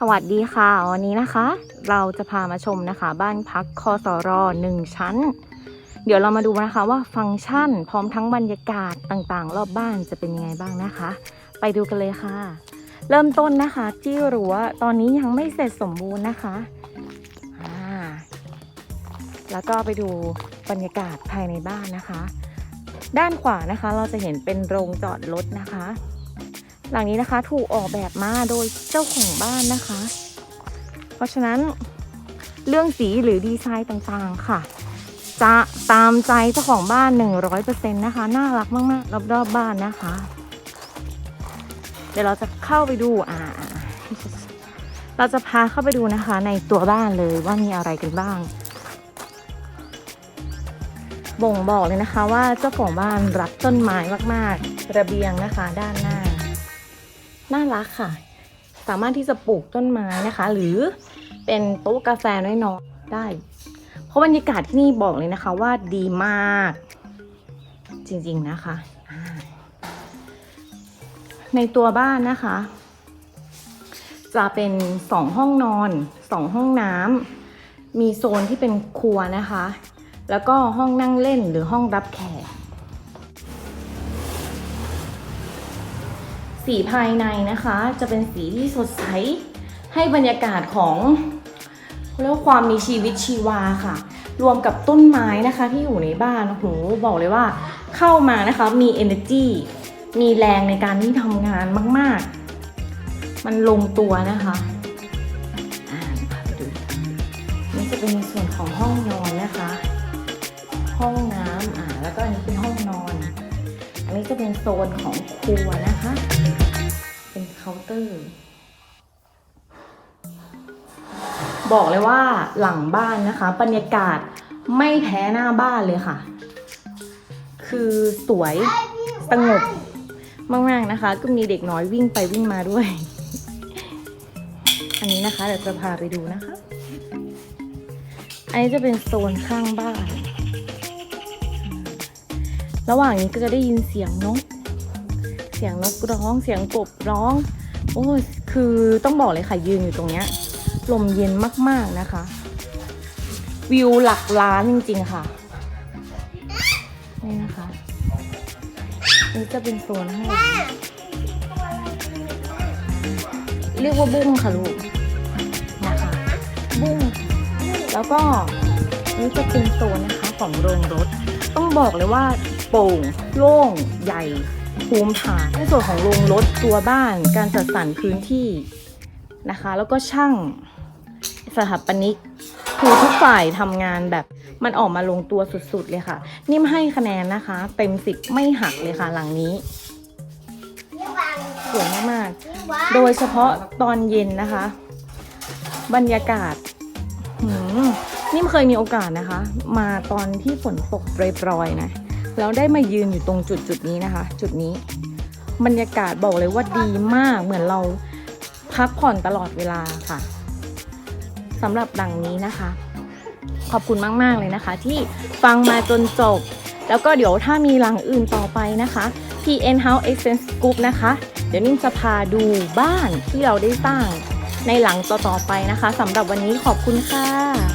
สวัสดีค่ะ วันนี้นะคะ เราจะพามาชมนะคะ บ้านพักคอสรหนึ่งชั้น เดี๋ยวเรามาดูนะคะว่าฟังก์ชันพร้อมทั้งบรรยากาศต่างๆ รอบบ้านจะเป็นยังไงบ้างนะคะ ไปดูกันเลยค่ะ เริ่มต้นนะคะที่รั้วตอนนี้ยังไม่เสร็จสมบูรณ์นะคะอ่าแล้วก็ไปดูบรรยากาศภายในบ้านนะคะ ด้านขวานะคะเราจะเห็นเป็นโรงจอดรถนะคะ หลังนี้นะคะถูกออกแบบมาโดยเจ้าของบ้านนะคะ เพราะฉะนั้นเรื่องสีหรือดีไซน์ต่างๆค่ะ จะตามใจเจ้าของบ้าน 100%นะคะ น่ารักมาก ๆ รอบๆบ้านนะคะ เดี๋ยวเราจะเข้าไปดูอ่าเราจะพาเข้าไปดูนะคะ ในตัวบ้านเลยว่ามีอะไรกันบ้าง บ่งบอกเลยนะคะว่าเจ้าของบ้านรักต้นไม้มาก ๆ ระเบียงนะคะด้านหน้า น่ารักค่ะ สามารถที่จะปลูกต้นไม้นะคะ หรือเป็นโต๊ะกาแฟน้อยๆได้ เพราะบรรยากาศที่นี่บอกเลยนะคะว่าดีมาก จริงๆนะคะ ในตัวบ้านนะคะ จะเป็นสองห้องนอนสองห้องน้ำมีโซนที่เป็นครัวนะคะ แล้วก็ห้องนั่งเล่นหรือห้องรับแขก สีภายในนะคะ จะเป็นสีที่สดใส ให้บรรยากาศของเรียกว่าความมีชีวิตชีวาค่ะ รวมกับต้นไม้นะคะที่อยู่ในบ้านโอ้โหบอกเลยว่าเข้ามานะคะมี energy มีแรงในการที่ทำงานมาก ๆ มันลงตัวนะคะนี่จะเป็นในส่วนของห้องนอนนะคะ ห้องน้ นี้จะเป็นโซนของครัวนะคะ เป็นเคาน์เตอร์ บอกเลยว่าหลังบ้านนะคะ บรรยากาศไม่แพ้หน้าบ้านเลยค่ะ คือสวยสงบมากๆนะคะ ก็มีเด็กน้อยวิ่งไปวิ่งมาด้วย อันนี้นะคะเดี๋ยวจะพาไปดูนะคะ อันนี้จะเป็นโซนข้างบ้าน ระหว่างนี้ก็จะได้ยินเสียงนก เสียงนกร้อง เสียงกบร้อง โอ้คือต้องบอกเลยค่ะยืนอยู่ตรงเนี้ย ลมเย็นมากๆนะคะ วิวหลักล้านจริง ๆ ค่ะ นี่นะคะ นี่จะเป็นโซนให้ เรียกว่าบุ้งค่ะลูก นะคะ บุ้ง แล้วก็นี่จะเป็นโซนนะคะของโรงรถ ต้องบอกเลยว่า โปร่งโล่งใหญ่ภูมิฐานในส่วนของโรงรถตัวบ้าน การจัดสรรพื้นที่นะคะ แล้วก็ช่างสถาปนิกคือทุกฝ่ายทำงานแบบมันออกมาลงตัวสุดๆเลยค่ะ นิ่มให้คะแนนนะคะ เต็มสิบไม่หักเลยค่ะหลังนี้สวยมากๆ โดยเฉพาะตอนเย็นนะคะ บรรยากาศนิ่มเคยมีโอกาสนะคะ มาตอนที่ฝนตกโปรยๆนะ แล้วได้มายืนอยู่ตรงจุดจุดนี้นะคะ จุดนี้ บรรยากาศบอกเลยว่าดีมากเหมือนเราพักผ่อนตลอดเวลาค่ะสำหรับดังนี้นะคะ ขอบคุณมาก ๆ เลยนะคะ ที่ฟังมาจนจบ แล้วก็เดี๋ยวถ้ามีหลังอื่นต่อไปนะคะ PN House Essence Group นะคะ เดี๋ยวนิ่มจะพาดูบ้านที่เราได้สร้างในหลังต่อ ๆ ไปนะคะสำหรับวันนี้ขอบคุณค่ะ